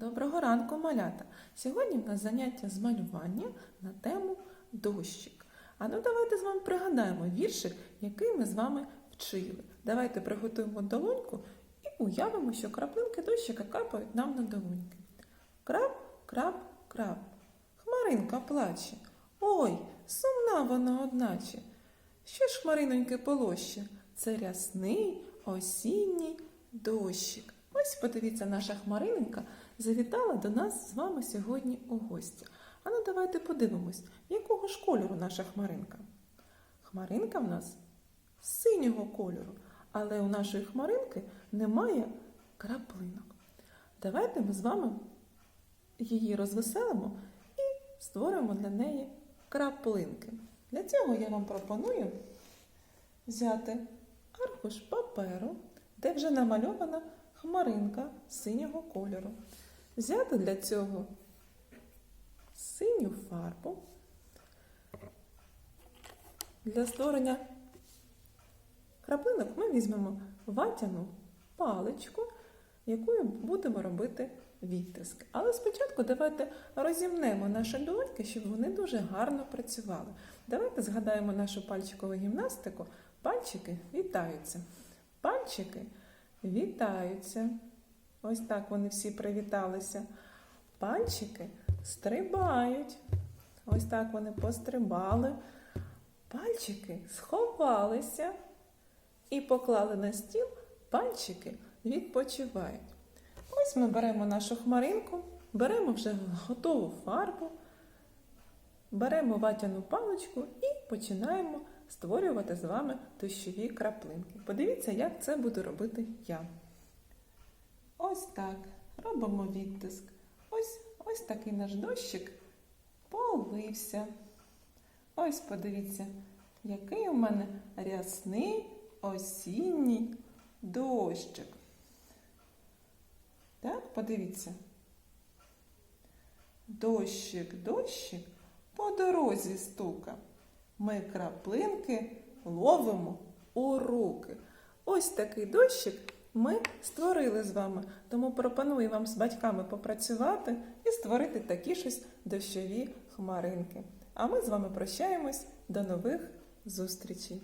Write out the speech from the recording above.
Доброго ранку, малята! Сьогодні в нас заняття з малювання на тему дощик. А ну давайте з вами пригадаємо віршик, який ми з вами вчили. Давайте приготуємо долоньку і уявимо, що краплинки дощика капають нам на долоньки. Крап, крап, крап. Хмаринка плаче. Ой, сумна вона одначе. Що ж хмариноньки полоще? Це рясний осінній дощик. Ось подивіться, наша хмариненька завітала до нас з вами сьогодні у гості. А ну давайте подивимось, якого ж кольору наша хмаринка. Хмаринка в нас синього кольору, але у нашої хмаринки немає краплинок. Давайте ми з вами її розвеселимо і створимо для неї краплинки. Для цього я вам пропоную взяти аркуш паперу, де вже намальована хмаринка синього кольору. Взяти для цього синю фарбу. Для створення краплинок ми візьмемо ватяну паличку, якою будемо робити відтиск. Але спочатку давайте розімнемо наші долоньки, щоб вони дуже гарно працювали. Давайте згадаємо нашу пальчикову гімнастику. Пальчики вітаються. Пальчики вітаються. Ось так вони всі привіталися. Пальчики стрибають. Ось так вони пострибали. Пальчики сховалися і поклали на стіл, пальчики відпочивають. Ось ми беремо нашу хмаринку, беремо вже готову фарбу, беремо ватяну паличку і починаємо створювати з вами дощові краплинки. Подивіться, як це буду робити я. Ось так. Робимо відтиск. Ось ось такий наш дощик полився. Ось подивіться, який у мене рясний осінній дощик. Так, подивіться. Дощик, дощик по дорозі стука. Ми краплинки ловимо у руки. Ось такий дощик ми створили з вами. Тому пропоную вам з батьками попрацювати і створити такі щось дощові хмаринки. А ми з вами прощаємось до нових зустрічей.